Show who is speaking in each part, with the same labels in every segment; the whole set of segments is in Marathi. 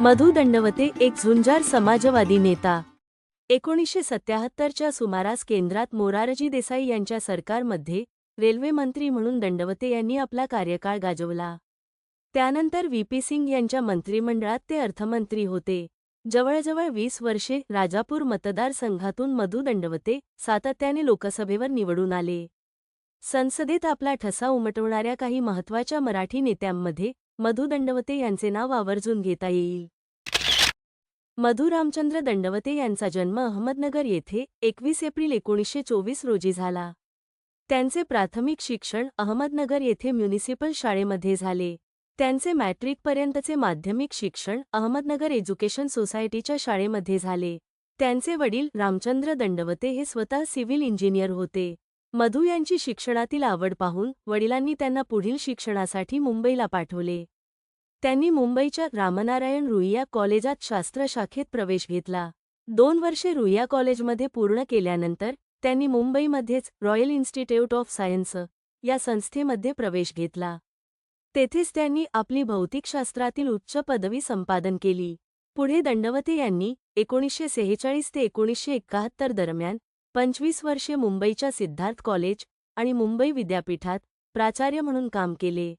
Speaker 1: मधु दंडवते एक झुंजार समाजवादी नेता. एकोणीसशे सत्याहत्तरच्या सुमारास केंद्रात मोरारजी देसाई यांच्या सरकारमध्ये रेल्वे मंत्री म्हणून दंडवते यांनी आपला कार्यकाळ गाजवला. त्यानंतर व्ही. पी. सिंग यांच्या मंत्रिमंडळात ते अर्थमंत्री होते. जवळजवळ वीस वर्षे राजापूर मतदारसंघातून मधु दंडवते सातत्याने लोकसभेवर निवडून आले. संसदेत आपला ठसा उमटवणाऱ्या काही महत्त्वाच्या मराठी नेत्यांमध्ये मधु दंडवते यांचे नाव आवर्जून घेता येईल. मधु रामचंद्र दंडवते यांचा जन्म अहमदनगर येथे एकवीस एप्रिल एकोणीसशे चोवीस रोजी झाला. त्यांचे प्राथमिक शिक्षण अहमदनगर येथे म्युनिसिपल शाळेमध्ये झाले. त्यांचे मॅट्रिकपर्यंतचे माध्यमिक शिक्षण अहमदनगर एज्युकेशन सोसायटीच्या शाळेमध्ये झाले. त्यांचे वडील रामचंद्र दंडवते हे स्वतः सिव्हिल इंजिनियर होते. मधू यांची शिक्षणातील आवड पाहून वडिलांनी त्यांना पुढील शिक्षणासाठी मुंबईला पाठवले. त्यांनी मुंबईच्या रामनारायण रुईया कॉलेजात शास्त्र शाखेत प्रवेश घेतला. दोन वर्षे रुईया कॉलेजमध्ये पूर्ण केल्यानंतर त्यांनी मुंबईमध्येच रॉयल इन्स्टिट्यूट ऑफ सायन्स या संस्थेमध्ये प्रवेश घेतला. तेथेच त्यांनी आपली भौतिकशास्त्रातील उच्च पदवी संपादन केली. पुढे दंडवते यांनी एकोणीसशे सेहेचाळीस ते एकोणीसशे एकाहत्तर दरम्यान पंचवीस वर्षे मुंबईच्या सिद्धार्थ कॉलेज आणि मुंबई विद्यापीठात प्राचार्य म्हणून काम केले.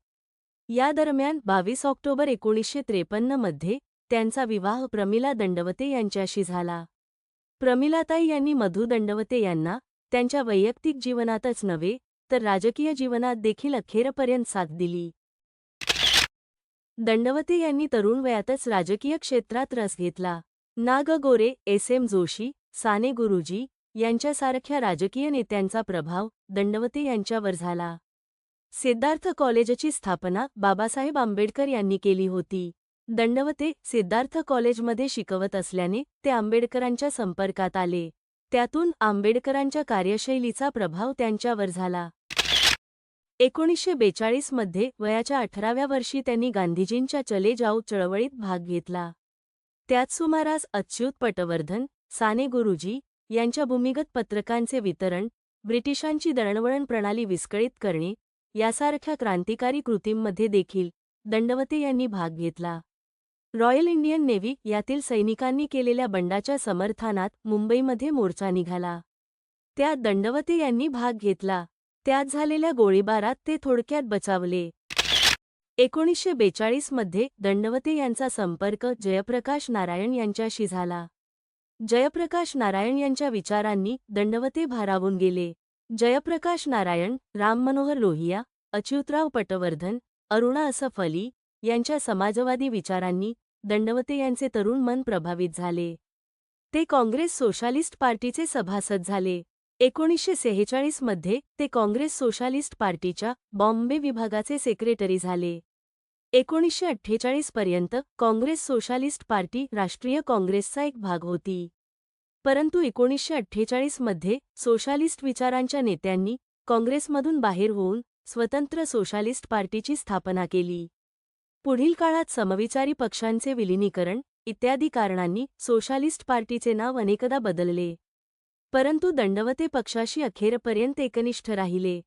Speaker 1: या दरम्यान बावीस ऑक्टोबर एकोणीसशे त्रेपन्नमध्ये त्यांचा विवाह प्रमिला दंडवते यांच्याशी झाला. प्रमिलाताई यांनी मधु दंडवते यांना त्यांच्या वैयक्तिक जीवनातच नव्हे तर राजकीय जीवनात देखील अखेरपर्यंत साथ दिली. दंडवते यांनी तरुण वयातच राजकीय क्षेत्रात रस घेतला. नाग गोरे एस एम जोशी साने गुरुजी यांच्यासारख्या राजकीय नेत्यांचा प्रभाव दंडवते यांच्यावर झाला. सिद्धार्थ कॉलेजची स्थापना बाबासाहेब आंबेडकर यांनी केली होती. दंडवते सिद्धार्थ कॉलेजमध्ये शिकवत असल्याने ते आंबेडकरांच्या संपर्कात आले. त्यातून आंबेडकरांच्या कार्यशैलीचा प्रभाव त्यांच्यावर झाला. एकोणीसशे बेचाळीसमध्ये वयाच्या अठराव्या वर्षी त्यांनी गांधीजींच्या चले जाऊ चळवळीत भाग घेतला. त्याच सुमारास अच्युत पटवर्धन साने गुरुजी यांच्या भूमिगत पत्रकांचे वितरण ब्रिटिशांची दळणवळण प्रणाली विस्कळीत करणे यासारख्या क्रांतिकारी कृतींमध्ये देखील दंडवते यांनी भाग घेतला. रॉयल इंडियन नेव्ही यातील सैनिकांनी केलेल्या बंडाच्या समर्थनात मुंबईमध्ये मोर्चा निघाला. त्यात दंडवते यांनी भाग घेतला. त्यात झालेल्या गोळीबारात ते थोडक्यात बचावले. एकोणीसशे बेचाळीसमध्ये दंडवते यांचा संपर्क जयप्रकाश नारायण यांच्याशी झाला. जयप्रकाश नारायण यांच्या विचारांनी दंडवते भारावून गेले. जयप्रकाश नारायण राम मनोहर लोहिया अच्युतराव पटवर्धन अरुणा असफ अली यांच्या समाजवादी विचारांनी दंडवते यांचे तरुण मन प्रभावित झाले. ते काँग्रेस सोशालिस्ट पार्टीचे सभासद झाले. एकोणीसशे सेहेचाळीसमध्ये ते काँग्रेस सोशालिस्ट पार्टीच्या बॉम्बे विभागाचे सेक्रेटरी झाले. एकोणीसशे अठ्ठेचाळीस पर्यंत काँग्रेस सोशालिस्ट पार्टी राष्ट्रीय काँग्रेसचा एक भाग होती. परंतु एकोणीसशे अठ्ठेचाळीसमध्ये सोशालिस्ट विचारांच्या नेत्यांनी काँग्रेसमधून बाहेर होऊन स्वतंत्र सोशालिस्ट पार्टीची स्थापना केली. पुढील काळात समविचारी पक्षांचे विलिनीकरण इत्यादी कारणांनी सोशालिस्ट पार्टीचे नाव अनेकदा बदलले. परंतु दंडवते पक्षाशी अखेरपर्यंत एकनिष्ठ राहिले.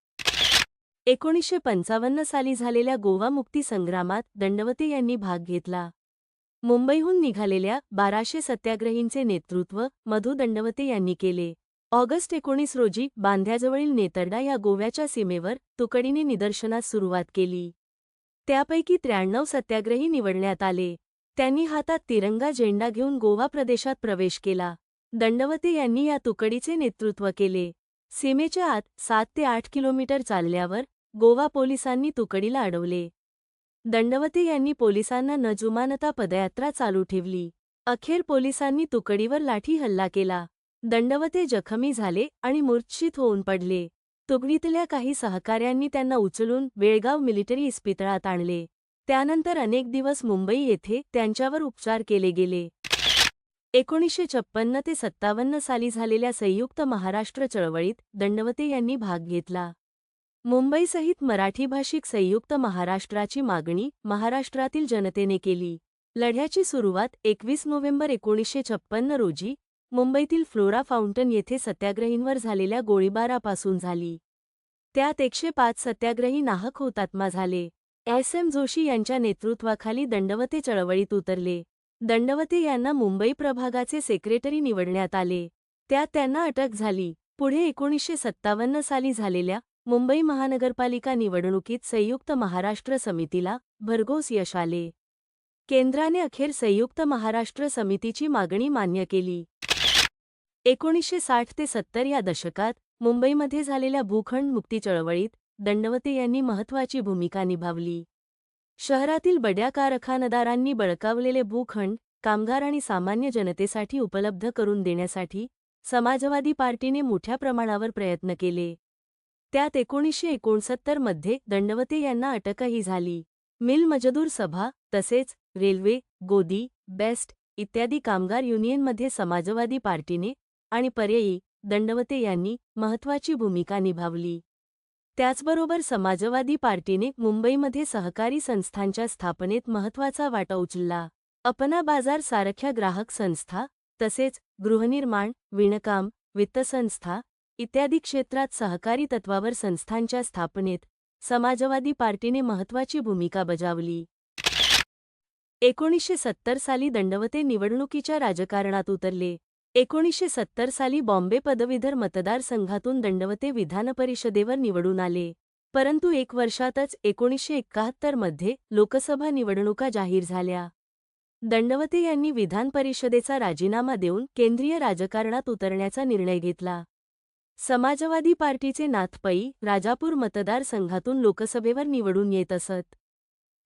Speaker 1: एकोणीसशे पंचावन्न साली झालेल्या गोवा मुक्ती संग्रामात दंडवते यांनी भाग घेतला. मुंबईहून निघालेल्या बाराशे सत्याग्रहींचे नेतृत्व मधु दंडवते यांनी केले. ऑगस्ट एकोणीस रोजी बांध्याजवळील नेतरडा या गोव्याच्या सीमेवर तुकडीने निदर्शनास सुरुवात केली. त्यापैकी त्र्याण्णव सत्याग्रही निवडण्यात आले. त्यांनी हातात तिरंगा झेंडा घेऊन गोवा प्रदेशात प्रवेश केला. दंडवते यांनी या तुकडीचे नेतृत्व केले. सीमेच्या आत सात ते आठ किलोमीटर चालल्यावर गोवा पोलिसांनी तुकडीला अडवले. दंडवते यांनी पोलिसांना न जुमानता पदयात्रा चालू ठेवली. अखेर पोलिसांनी तुकडीवर लाठी हल्ला केला. दंडवते जखमी झाले आणि मूर्छित होऊन पडले. तुकडीतल्या काही सहकाऱ्यांनी त्यांना उचलून बेळगाव मिलिटरी इस्पितळात आणले. त्यानंतर अनेक दिवस मुंबई येथे त्यांच्यावर उपचार केले गेले. एकोणीसशे छप्पन्न ते सत्तावन्न साली झालेल्या संयुक्त महाराष्ट्र चळवळीत दंडवते यांनी भाग घेतला. मुंबईसहित मराठी भाषिक संयुक्त महाराष्ट्राची मागणी महाराष्ट्रातील जनतेने केली. लढ्याची सुरुवात एकवीस नोव्हेंबर एकोणीसशे छप्पन्न रोजी मुंबईतील फ्लोरा फाउंटन येथे सत्याग्रहींवर झालेल्या गोळीबारापासून झाली. त्यात एकशे पाच सत्याग्रही नाहक हुतात्मा झाले. एस. एम. जोशी यांच्या नेतृत्वाखाली दंडवते चळवळीत उतरले. दंडवते यांना मुंबई प्रभागाचे सेक्रेटरी निवडण्यात आले. त्यात त्यांना अटक झाली. पुढे एकोणीसशे सत्तावन्न साली झालेल्या मुंबई महानगरपालिका निवडणुकीत संयुक्त महाराष्ट्र समितीला भरघोस यश आले. केंद्राने अखेर संयुक्त महाराष्ट्र समितीची मागणी मान्य केली. एकोणीसशे साठ ते सत्तर या दशकात मुंबईमध्ये झालेल्या भूखंड मुक्ती चळवळीत दंडवते यांनी महत्त्वाची भूमिका निभावली. शहरातील बड्या कारखानदारांनी बळकावलेले भूखंड कामगार आणि सामान्य जनतेसाठी उपलब्ध करून देण्यासाठी समाजवादी पार्टीने मोठ्या प्रमाणावर प्रयत्न केले. त्यात एकोणीसशे एकोणसत्तरमध्ये दंडवते यांना अटकही झाली. मिल मजदूर सभा तसेच रेल्वे गोदी बेस्ट इत्यादी कामगार युनियनमध्ये समाजवादी पार्टीने आणि पर्यायी दंडवते यांनी महत्त्वाची भूमिका निभावली. त्याचबरोबर समाजवादी पार्टीने मुंबईमध्ये सहकारी संस्थांच्या स्थापनेत महत्त्वाचा वाटा उचलला. अपना बाजार सारख्या ग्राहक संस्था तसेच गृहनिर्माण विणकाम वित्तसंस्था इत्यादी क्षेत्रात सहकारी तत्वावर संस्थांच्या स्थापनेत समाजवादी पार्टीने महत्त्वाची भूमिका बजावली. एकोणीसशे सत्तर साली दंडवते निवडणुकीच्या राजकारणात उतरले. एकोणीसशे सत्तर साली बॉम्बे पदवीधर मतदारसंघातून दंडवते विधानपरिषदेवर निवडून आले. परंतु एक वर्षातच एकोणीसशे एकाहत्तरमध्ये लोकसभा निवडणुका जाहीर झाल्या. दंडवते यांनी विधान परिषदेचा राजीनामा देऊन केंद्रीय राजकारणात उतरण्याचा निर्णय घेतला. समाजवादी पार्टीचे नाथपई राजापूर मतदारसंघातून लोकसभेवर निवडून येत असत.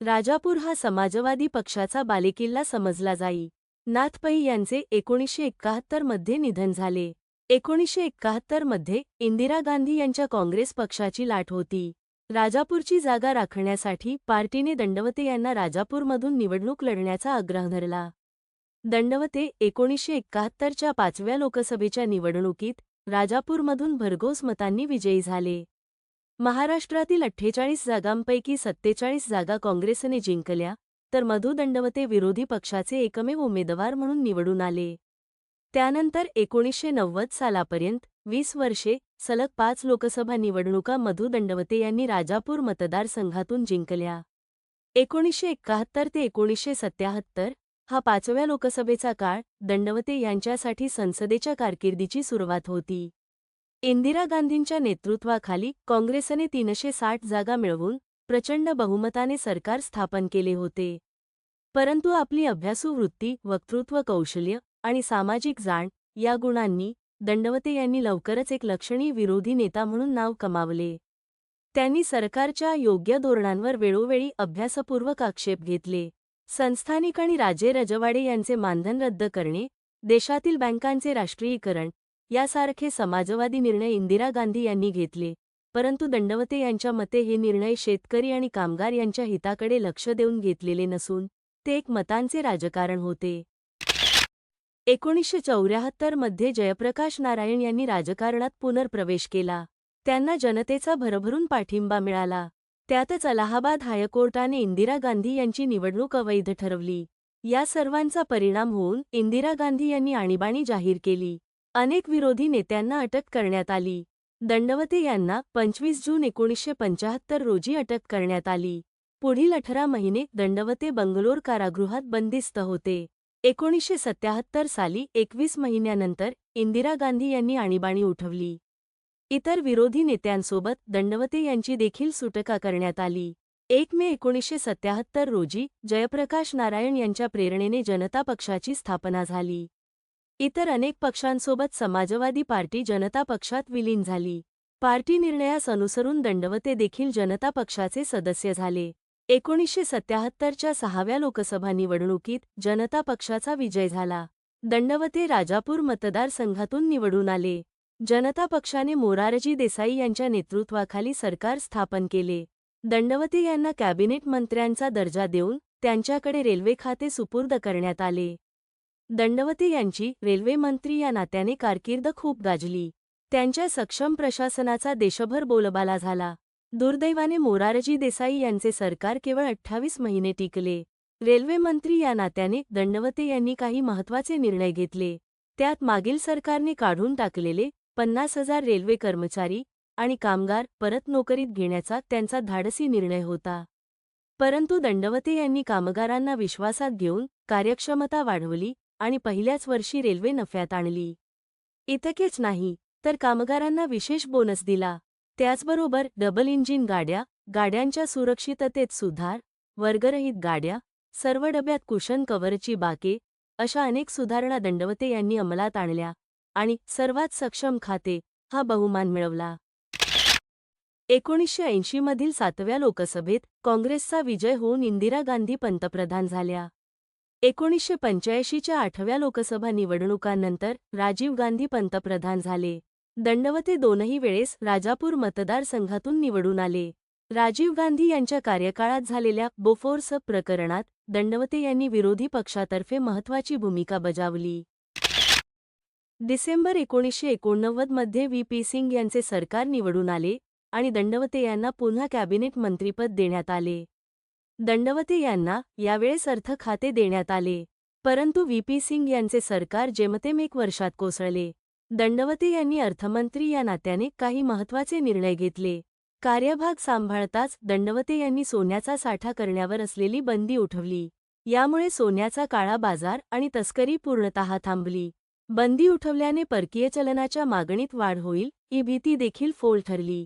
Speaker 1: राजापूर हा समाजवादी पक्षाचा बालेकिल्ला समजला जाई. नाथपई यांचे एकोणीसशे एक्काहत्तरमध्ये निधन झाले. एकोणीसशे एक्काहत्तरमध्ये इंदिरा गांधी यांच्या काँग्रेस पक्षाची लाट होती. राजापूरची जागा राखण्यासाठी पार्टीने दंडवते यांना राजापूरमधून निवडणूक लढण्याचा आग्रह धरला. दंडवते एकोणीसशे एक्काहत्तरच्या पाचव्या लोकसभेच्या निवडणुकीत राजापूरमधून भरघोस मतांनी विजयी झाले. महाराष्ट्रातील अठ्ठेचाळीस जागांपैकी सत्तेचाळीस जागा काँग्रेसने जिंकल्या तर मधु दंडवते विरोधी पक्षाचे एकमेव उमेदवार म्हणून निवडून आले. त्यानंतर एकोणीसशे नव्वद सालापर्यंत वीस वर्षे सलग पाच लोकसभा निवडणुका मधु दंडवते यांनी राजापूर मतदारसंघातून जिंकल्या. एकोणीसशे एकाहत्तर ते एकोणीसशे सत्याहत्तर हा पाचव्या लोकसभेचा काळ दंडवते यांच्यासाठी संसदेच्या कारकिर्दीची सुरुवात होती. इंदिरा गांधींच्या नेतृत्वाखाली काँग्रेसने तीनशे साठ जागा मिळवून प्रचंड बहुमताने सरकार स्थापन केले होते. परंतु आपली अभ्यासू वृत्ती वक्तृत्व कौशल्य आणि सामाजिक जाण या गुणांनी दंडवते यांनी लवकरच एक लक्षणीय विरोधी नेता म्हणून नाव कमावले. त्यांनी सरकारच्या योग्य धोरणांवर वेळोवेळी अभ्यासपूर्वक आक्षेप घेतले. संस्थानिक आणि राजे रजवाडे यांचे मानधन रद्द करणे देशातील बँकांचे राष्ट्रीयीकरण यासारखे समाजवादी निर्णय इंदिरा गांधी यांनी घेतले. परंतु दंडवते यांच्या मते हे निर्णय शेतकरी आणि कामगार यांच्या हिताकडे लक्ष देऊन घेतलेले नसून ते एक मतांचे राजकारण होते. एकोणीसशे चौऱ्याहत्तरमध्ये जयप्रकाश नारायण यांनी राजकारणात पुनर्प्रवेश केला. त्यांना जनतेचा भरभरून पाठिंबा मिळाला. त्यातच अलाहाबाद हायकोर्टाने इंदिरा गांधी यांची निवडणूक अवैध ठरवली. या सर्वांचा परिणाम होऊन इंदिरा गांधी यांनी आणीबाणी जाहीर केली. अनेक विरोधी नेत्यांना अटक करण्यात आली. दंडवते यांना पंचवीस जून एकोणीसशे पंचाहत्तर रोजी अटक करण्यात आली. पुढील अठरा महिने दंडवते बंगलोर कारागृहात बंदिस्त होते. एकोणीसशे सत्याहत्तर साली एकवीस महिन्यानंतर इंदिरा गांधी यांनी आणीबाणी उठवली. इतर विरोधी नेत्यांसोबत दंडवते यांची देखील सुटका करण्यात आली. एक मे एकोणीसशे सत्याहत्तर रोजी जयप्रकाश नारायण यांच्या प्रेरणेने जनता पक्षाची स्थापना झाली. इतर अनेक पक्षांसोबत समाजवादी पार्टी जनता पक्षात विलीन झाली. पार्टी निर्णयास अनुसरून दंडवते देखील जनता पक्षाचे सदस्य झाले. एकोणीसशे सत्याहत्तरच्या सहाव्या लोकसभा निवडणुकीत जनता पक्षाचा विजय झाला. दंडवते राजापूर मतदारसंघातून निवडून आले. जनता पक्षाने मोरारजी देसाई यांच्या नेतृत्वाखाली सरकार स्थापन केले. दंडवते यांना कॅबिनेट मंत्र्यांचा दर्जा देऊन त्यांच्याकडे रेल्वे खाते सुपूर्द करण्यात आले. दंडवते यांची रेल्वे मंत्री या नात्याने कारकीर्द खूप गाजली. त्यांच्या सक्षम प्रशासनाचा देशभर बोलबाला झाला. दुर्दैवाने मोरारजी देसाई यांचे सरकार केवळ अठ्ठावीस महिने टिकले. रेल्वे मंत्री या नात्याने दंडवते यांनी काही महत्त्वाचे निर्णय घेतले. त्यात मागील सरकारने काढून टाकलेले पन्नास हजार रेल्वे कर्मचारी आणि कामगार परत नोकरीत घेण्याचा त्यांचा धाडसी निर्णय होता. परंतु दंडवते यांनी कामगारांना विश्वासात घेऊन कार्यक्षमता वाढवली आणि पहिल्याच वर्षी रेल्वे नफ्यात आणली. इतकेच नाही तर कामगारांना विशेष बोनस दिला. त्याचबरोबर डबल इंजिन गाड्या गाड्यांच्या सुरक्षिततेत सुधार वर्गरहित गाड्या सर्व डब्यात कुशन कव्हरची बाके अशा अनेक सुधारणा दंडवते यांनी अंमलात आणल्या. आणि सर्वात सक्षम खाते हा बहुमान मिळवला. एकोणीसशे ऐंशीमधील सातव्या लोकसभेत काँग्रेसचा विजय होऊन इंदिरा गांधी पंतप्रधान झाल्या. एकोणीसशे पंच्याऐंशीच्या आठव्या लोकसभा निवडणुकांनंतर राजीव गांधी पंतप्रधान झाले. दंडवते दोनही वेळेस राजापूर मतदारसंघातून निवडून आले. राजीव गांधी यांच्या कार्यकाळात झालेल्या बोफोर्स प्रकरणात दंडवते यांनी विरोधी पक्षातर्फे महत्त्वाची भूमिका बजावली. डिसेंबर एकोणीसशे एकोणनव्वदमध्ये व्ही. पी. सिंग यांचे सरकार निवडून आले आणि दंडवते यांना पुन्हा कॅबिनेट मंत्रीपद देण्यात आले. दंडवते यांना यावेळेस अर्थ खाते देण्यात आले. परंतु व्ही. पी. सिंग यांचे सरकार जेमतेम एक वर्षात कोसळले. दंडवते यांनी अर्थमंत्री या नात्याने काही महत्त्वाचे निर्णय घेतले. कार्यभाग सांभाळताच दंडवते यांनी सोन्याचा साठा करण्यावर असलेली बंदी उठवली. यामुळे सोन्याचा काळा बाजार आणि तस्करी पूर्णतः थांबली. बंदी उठवल्याने परकीय चलनाच्या मागणीत वाढ होईल ही भीती देखील फोल ठरली.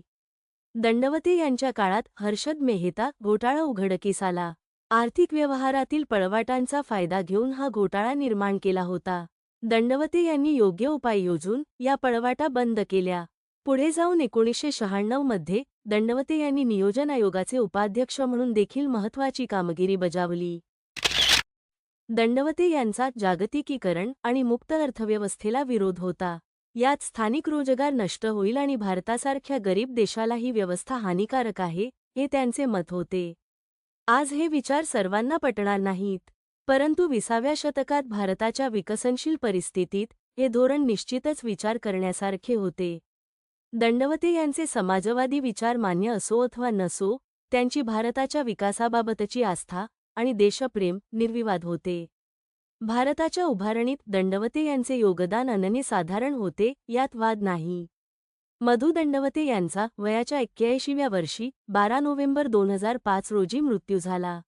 Speaker 1: दंडवते यांच्या काळात हर्षद मेहता घोटाळा उघडकीस आला आर्थिक व्यवहारातील पळवाटांचा फायदा घेऊन हा घोटाळा निर्माण केला होता. दंडवते यांनी योग्य उपाय योजून या पळवाटा बंद केल्या. पुढे जाऊन एकोणीसशे शहाण्णवमध्ये दंडवते यांनी नियोजन आयोगाचे उपाध्यक्ष म्हणून देखील महत्त्वाची कामगिरी बजावली. दंडवते यांचा जागतिकीकरण आणि मुक्त अर्थव्यवस्थेला विरोध होता. यात स्थानिक रोजगार नष्ट होईल आणि भारतासारख्या गरीब देशाला ही व्यवस्था हानिकारक आहे हे त्यांचे मत होते. आज हे विचार सर्वांना पटणार नाहीत. परंतु विसाव्या शतकात भारताच्या विकसनशील परिस्थितीत हे धोरण निश्चितच विचार करण्यासारखे होते. दंडवते यांचे समाजवादी विचार मान्य असो अथवा नसो त्यांची भारताच्या विकासाबाबतची आस्था आणि देशप्रेम निर्विवाद होते. भारताच्या उभारणीत दंडवते यांचे योगदान अनन्यसाधारण होते यात वाद नाही. मधु दंडवते यांचा वयाच्या एक्क्याऐंशीव्या वर्षी बारा नोव्हेंबर दोन हजार पाच रोजी मृत्यू झाला.